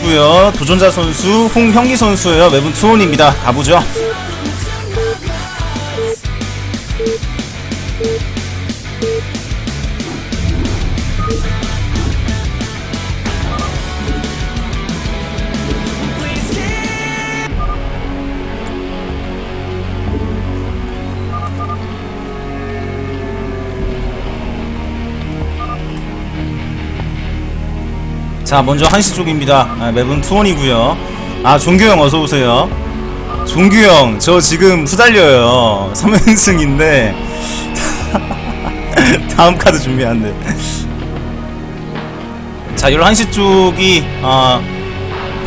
선수고요. 도전자 선수 홍형기 선수예요. 매분 투혼입니다. 가보죠 자 먼저 한시 쪽입니다. 아, 맵은 투원이고요. 아 종규형 어서오세요. 종규형 저 지금 후달려요. 3연승인데. 다음 카드 준비한대 자 11시 쪽이 아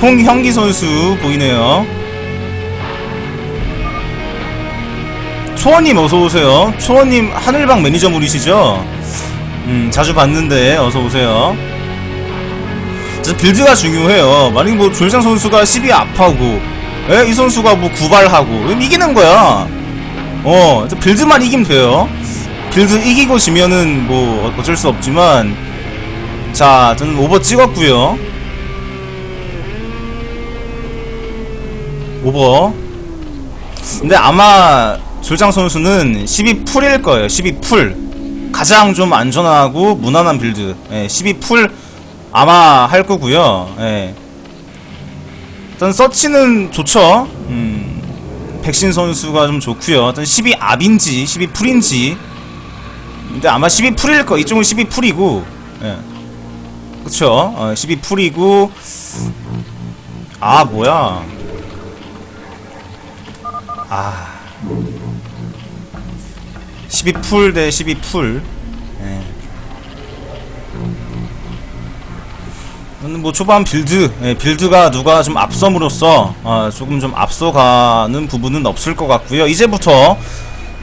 홍형기 선수 보이네요. 초원님 어서오세요. 초원님 하늘방 매니저물이시죠? 음 자주 봤는데 어서오세요 진짜 빌드가 중요해요. 만약에 뭐 조일장 선수가 12 압하고, 예? 이 선수가 뭐 구발하고, 그럼 이기는 거야. 어, 저 빌드만 이기면 돼요. 빌드 이기고 지면은 뭐 어쩔 수 없지만, 자, 저는 오버 찍었고요. 오버. 근데 아마 조일장 선수는 12풀일 거예요. 12풀. 가장 좀 안전하고 무난한 빌드. 예, 12풀 아마 할 거고요. 예. 일단 서치는 좋죠. 음, 백신 선수가 좀 좋고요. 일단 12 압인지 12 풀인지. 근데 아마 12 풀일 거. 이쪽은 12 풀이고. 예. 그쵸? 어, 12 풀이고. 아 뭐야? 아. 12풀 대 12풀. 예. 뭐 초반 빌드, 예, 빌드가 누가 좀 앞섬으로써 어, 조금 좀 앞서가는 부분은 없을 것 같고요. 이제부터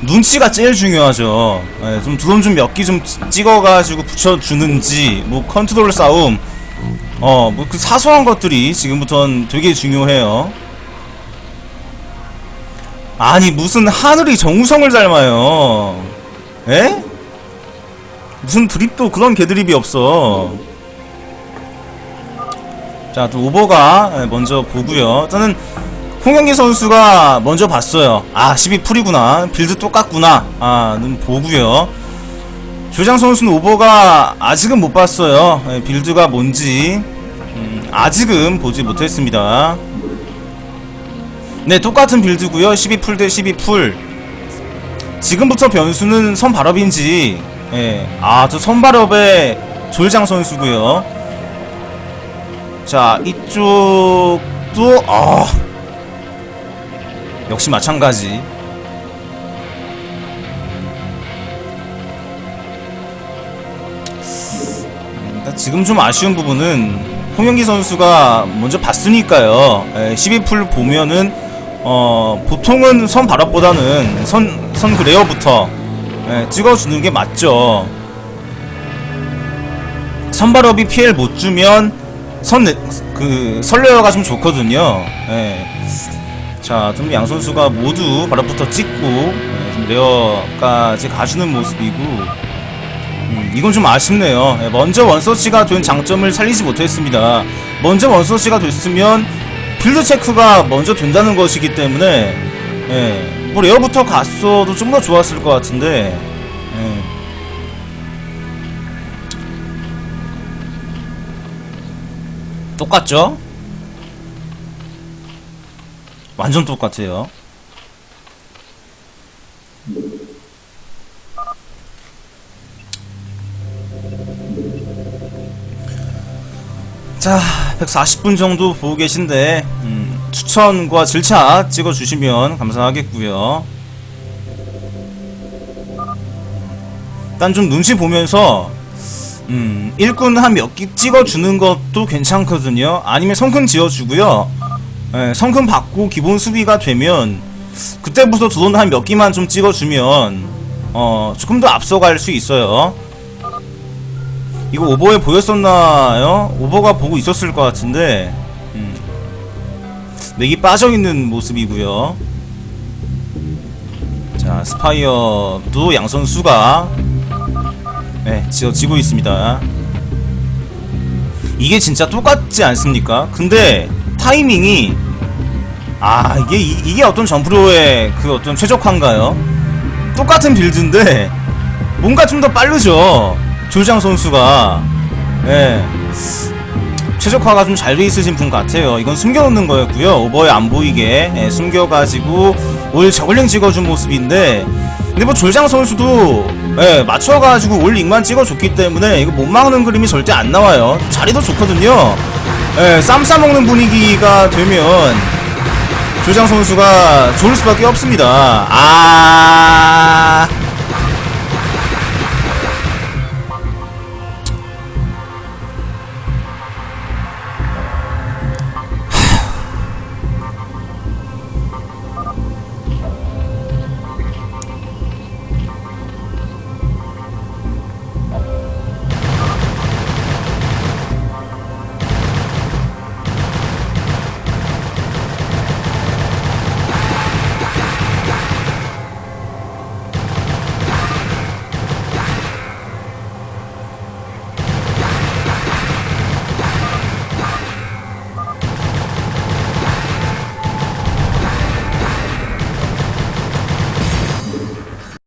눈치가 제일 중요하죠. 예, 좀 드론 좀몇기좀 찍어가지고 붙여주는지, 뭐 컨트롤 싸움, 어, 뭐 그 사소한 것들이 지금부터는 되게 중요해요. 아니 무슨 하늘이 정우성을 닮아요. 에? 무슨 드립도 그런 개드립이 없어. 자, 또 오버가 먼저 보고요. 저는 홍영기 선수가 먼저 봤어요. 아, 12풀이구나. 빌드 똑같구나. 아, 는 보고요. 조장 선수는 오버가 아직은 못 봤어요. 예, 빌드가 뭔지 음, 아직은 보지 못했습니다. 네, 똑같은 빌드고요. 12풀 대 12풀. 지금부터 변수는 선발업인지 예. 아, 저 선발업의 조일장 선수고요. 자 이쪽도 아 역시 마찬가지. 음, 지금 좀 아쉬운 부분은 홍영기 선수가 먼저 봤으니까요. 12풀 보면은 어 보통은 선 발업보다는 선, 선 그레어부터 예, 찍어주는 게 맞죠. 선발업이 피해를 못 주면 선, 그, 설레어가 좀 좋거든요. 예. 자, 좀 양 선수가 모두 바닥부터 찍고, 예, 좀 레어까지 가주는 모습이고, 음, 이건 좀 아쉽네요. 예, 먼저 원서치가 된 장점을 살리지 못했습니다. 먼저 원서치가 됐으면, 빌드 체크가 먼저 된다는 것이기 때문에, 예, 뭐 레어부터 갔어도 좀 더 좋았을 것 같은데, 똑같죠? 완전 똑같아요. 자, 140분 정도 보고 계신데 음, 추천과 질차 찍어주시면 감사하겠고요. 일단 좀 눈치 보면서 음, 일꾼 한 몇 개 찍어주는 것도 괜찮거든요. 아니면 성큰 지어주고요. 예, 성큰 받고 기본 수비가 되면 그때부터 드론 한 몇 개만 좀 찍어주면 어, 조금 더 앞서갈 수 있어요. 이거 오버에 보였었나요? 오버가 보고 있었을 것 같은데 음, 맥이 빠져있는 모습이고요. 자 스파이어도 양 선수가 네, 지어지고 있습니다. 이게 진짜 똑같지 않습니까? 근데 타이밍이 아 이게 이, 이게 어떤 점프로의 그 어떤 최적화인가요? 똑같은 빌드인데 뭔가 좀 더 빠르죠 조장 선수가 예 최적화가 좀 잘 돼 있으신 분 같아요 이건 숨겨놓는 거였고요 오버에 안 보이게 예, 숨겨가지고 올 저글링 찍어준 모습인데 근데 뭐 졸장 선수도 예, 맞춰가지고 올 링만 찍어줬기 때문에 이거 못 막는 그림이 절대 안 나와요. 자리도 좋거든요. 예, 쌈 싸먹는 분위기가 되면 조장 선수가 좋을 수밖에 없습니다. 아